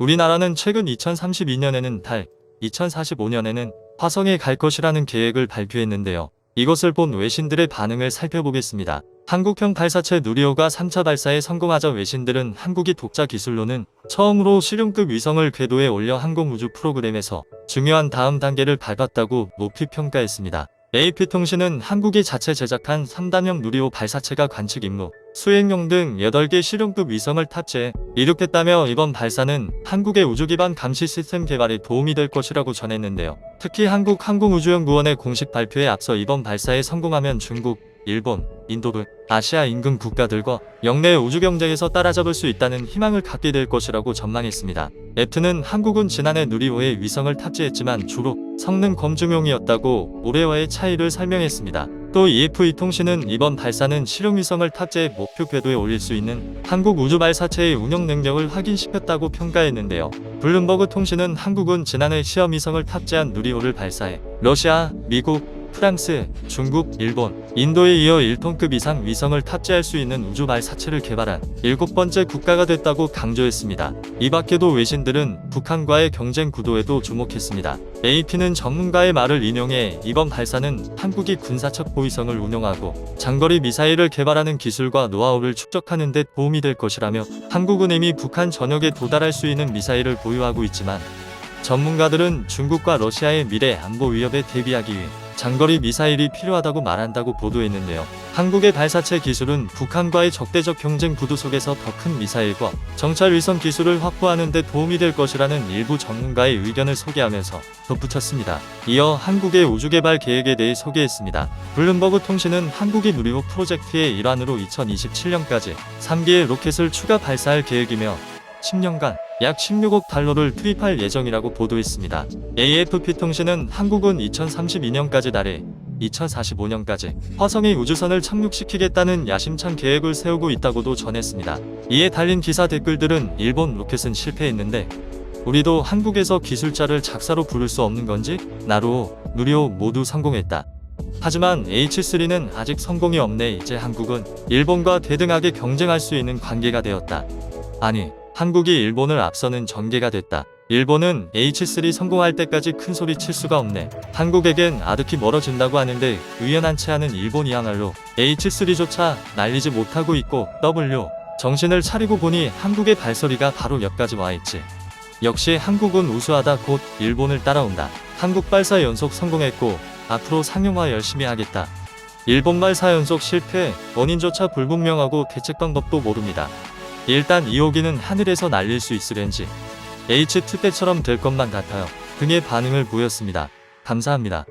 우리나라는 최근 2032년에는 달, 2045년에는 화성에 갈 것이라는 계획을 발표했는데요. 이것을 본 외신들의 반응을 살펴보겠습니다. 한국형 발사체 누리호가 3차 발사에 성공하자 외신들은 한국이 독자 기술로는 처음으로 실용급 위성을 궤도에 올려 항공우주 프로그램에서 중요한 다음 단계를 밟았다고 높이 평가했습니다. AP통신은 한국이 자체 제작한 3단형 누리호 발사체가 관측 임무, 수행용 등 8개 실용급 위성을 탑재해 이륙했다며 이번 발사는 한국의 우주 기반 감시 시스템 개발에 도움이 될 것이라고 전했는데요. 특히 한국항공우주연구원의 공식 발표에 앞서 이번 발사에 성공하면 중국, 일본, 인도 등 아시아 인근 국가들과 영내 우주 경쟁에서 따라잡을 수 있다는 희망을 갖게 될 것이라고 전망했습니다. 애프는 한국은 지난해 누리호에 위성을 탑재했지만 주로 성능 검증용이었다고 올해와의 차이를 설명했습니다. 또 EFE 통신은 이번 발사는 실용 위성을 탑재해 목표 궤도에 올릴 수 있는 한국 우주 발사체의 운영 능력을 확인시켰다고 평가했는데요. 블룸버그 통신은 한국은 지난해 시험 위성을 탑재한 누리호를 발사해 러시아, 미국, 프랑스, 중국, 일본, 인도에 이어 1톤급 이상 위성을 탑재할 수 있는 우주 발사체를 개발한 일곱 번째 국가가 됐다고 강조했습니다. 이 밖에도 외신들은 북한과의 경쟁 구도에도 주목했습니다. AP는 전문가의 말을 인용해 이번 발사는 한국이 군사적 보위성을 운용하고 장거리 미사일을 개발하는 기술과 노하우를 축적하는 데 도움이 될 것이라며 한국은 이미 북한 전역에 도달할 수 있는 미사일을 보유하고 있지만 전문가들은 중국과 러시아의 미래 안보 위협에 대비하기 위해 장거리 미사일이 필요하다고 말한다고 보도했는데요. 한국의 발사체 기술은 북한과의 적대적 경쟁 구도 속에서 더 큰 미사일과 정찰 위성 기술을 확보하는 데 도움이 될 것이라는 일부 전문가의 의견을 소개하면서 덧붙였습니다. 이어 한국의 우주 개발 계획에 대해 소개했습니다. 블룸버그 통신은 한국이 누리호 프로젝트의 일환으로 2027년까지 3기의 로켓을 추가 발사할 계획이며 10년간 약 16억 달러를 투입할 예정이라고 보도했습니다. AFP 통신은 한국은 2032년까지 달에 2045년까지 화성의 우주선을 착륙시키겠다는 야심찬 계획을 세우고 있다고도 전했습니다. 이에 달린 기사 댓글들은 일본 로켓은 실패했는데 우리도 한국에서 기술자를 작사로 부를 수 없는 건지 나루, 누리호 모두 성공했다. 하지만 H3는 아직 성공이 없네 이제 한국은 일본과 대등하게 경쟁할 수 있는 관계가 되었다. 아니 한국이 일본을 앞서는 전개가 됐다. 일본은 H3 성공할 때까지 큰 소리 칠 수가 없네. 한국에겐 아득히 멀어진다고 하는데 의연한치 않은 일본이야말로 H3조차 날리지 못하고 있고 W 정신을 차리고 보니 한국의 발소리가 바로 여기까지 와 있지. 역시 한국은 우수하다 곧 일본을 따라온다. 한국 발사 연속 성공했고 앞으로 상용화 열심히 하겠다. 일본 발 사 연속 실패 원인조차 불분명하고 대책 방법도 모릅니다. 일단 2호기는 하늘에서 날릴 수 있으련지 H2 때처럼 될 것만 같아요. 등의 반응을 보였습니다. 감사합니다.